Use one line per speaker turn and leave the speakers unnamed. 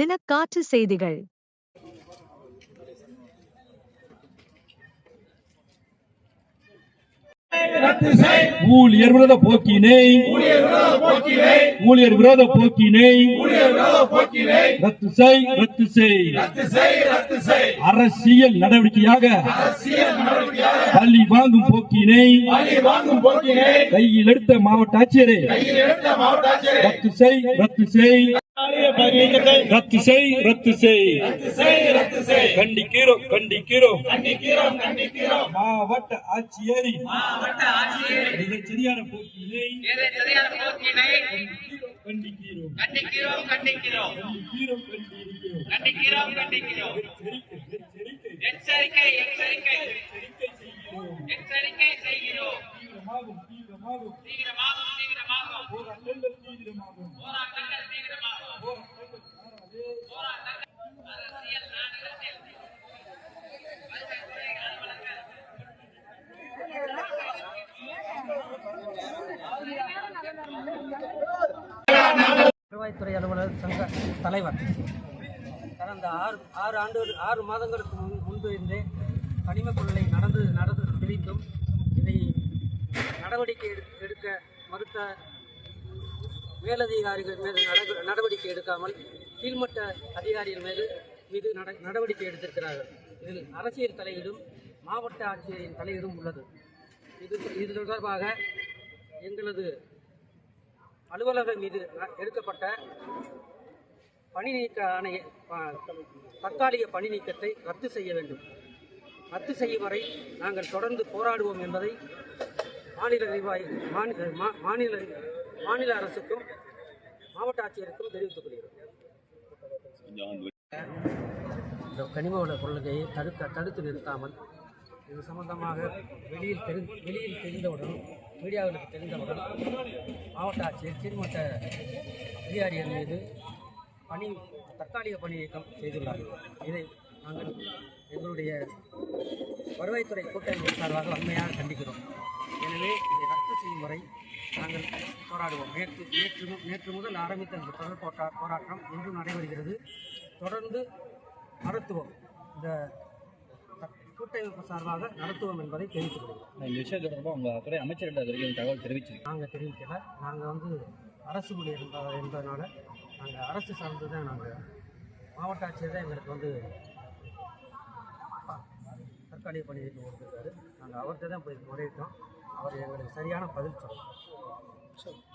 தினக்காற்று செய்திகள்.
ஊழியர் விரோத போக்கினை. ஊழியர் விரோத போக்கினை. ரத்து செய் ரத்து செய். அரசியல் நடவடிக்கையாக. பள்ளி வாங்கும் போக்கினை. கையில் எடுத்த மாவட்ட ஆட்சியரே. ரத்து செய் ரத்து செய். ரத்து செய் ரத்து செய். கண்டிக்கிறோம் கண்டிக்கிறோம். மாவட்ட ஆட்சியரை மிகச்சரியான போக்கினை கண்டிக்கிறோம்
கண்டிக்கிறோம். கண்டிக்கிறோம்
கண்டிக்கிறோம். கண்டிக்கிறோம் எச்சரிக்கை எச்சரிக்கை.
எச்சரிக்கை எச்சரிக்கை. செய்கிறோம்.
தீவிரமாகும் தீவிரமாகும்.
தீவிரமாகும் தீவிரமாகும்.
போராட்டங்கள் தீவிரமாகும்
போராட்டங்கள் தீவிரமாகும்
போராட்டங்கள் மாறாதே.
அரசியல் நாடகத்தில் வருகைத்துறை அலுவலர்கள்
துறை அலுவலர் சங்க தலைவர். கடந்த ஆறு ஆறு ஆண்டு ஆறு மாதங்களுக்கு முன் முன்பு இருந்தே கனிம கொள்ளை நடந்து நடந்து தெரிந்தும் இதை நடவடிக்கை எடு- எடுக்க மறுத்த மேலதிகாரிகள் மீது நட- நடவடிக்கை எடுக்காமல் கீழ்மட்ட அதிகாரிகள் மீது மீது நட நடவடிக்கை எடுத்திருக்கிறார்கள். இதில் அரசியல் தலையீடும் மாவட்ட ஆட்சியரின் தலையீடும் உள்ளது. இது இது தொடர்பாக எங்களது அலுவலர்கள் மீது எடுக்கப்பட்ட பணி நீக்க ஆணைய தற்காலிக பணி நீக்கத்தை ரத்து செய்ய வேண்டும். ரத்து செய்யும் வரை நாங்கள் தொடர்ந்து போராடுவோம் என்பதை மாநில நிர்வாகி மாநில மாநில அரசுக்கும் மாவட்ட ஆட்சியருக்கும் தெரிவித்துக் கொள்கிறோம். இந்த கனிம வள கொள்கையை தடுக்க தடுத்து நிறுத்தாமல் இது சம்பந்தமாக வெளியில் தெரி வெளியில் தெரிந்தவுடன் மீடியாவுக்கு தெரிந்தவுடன் மாவட்ட ஆட்சியர் கீழ்மட்ட அதிகாரிகள் மீது பணி தற்காலிக பணி நீக்கம் செய்துள்ளார்கள் இதை நாங்கள் எங்களுடைய வருவாய்த்துறை கூட்டணி சார்பாக வன்மையாக கண்டிக்கிறோம். எனவே இதை ரத்து செய்யும் வரை நாங்கள் போராடுவோம். நேற்று நேற்று நேற்று முதல் ஆரம்பித்த இந்த தொடர் போட்டா போராட்டம் இன்றும் நடைபெறுகிறது. தொடர்ந்து நடத்துவோம் இந்த கூட்டமைப்பு சார்பாக நடத்துவோம் என்பதை தெரிவித்துக் கொள்கிறோம்.
இந்த விஷயம் தொடர்பாக உங்கள் துறை அமைச்சர்கிட்ட வரைக்கும் தகவல் தெரிவிச்சிருக்கீங்க
நாங்கள் தெரிவிக்கல. நாங்கள் வந்து அரசு ஊழியர் என்ப- என்பதனால நாங்கள் அரசு சார்ந்து தான் நாங்கள் மாவட்ட ஆட்சியர் தான் எங்களுக்கு வந்து தற்காலிக பணி கொடுத்துருக்காரு. நாங்கள் அவர்கிட்ட தான் போய் முறையிட்டோம். அவர் எங்களுக்கு சரியான பதில் சொல்லணும்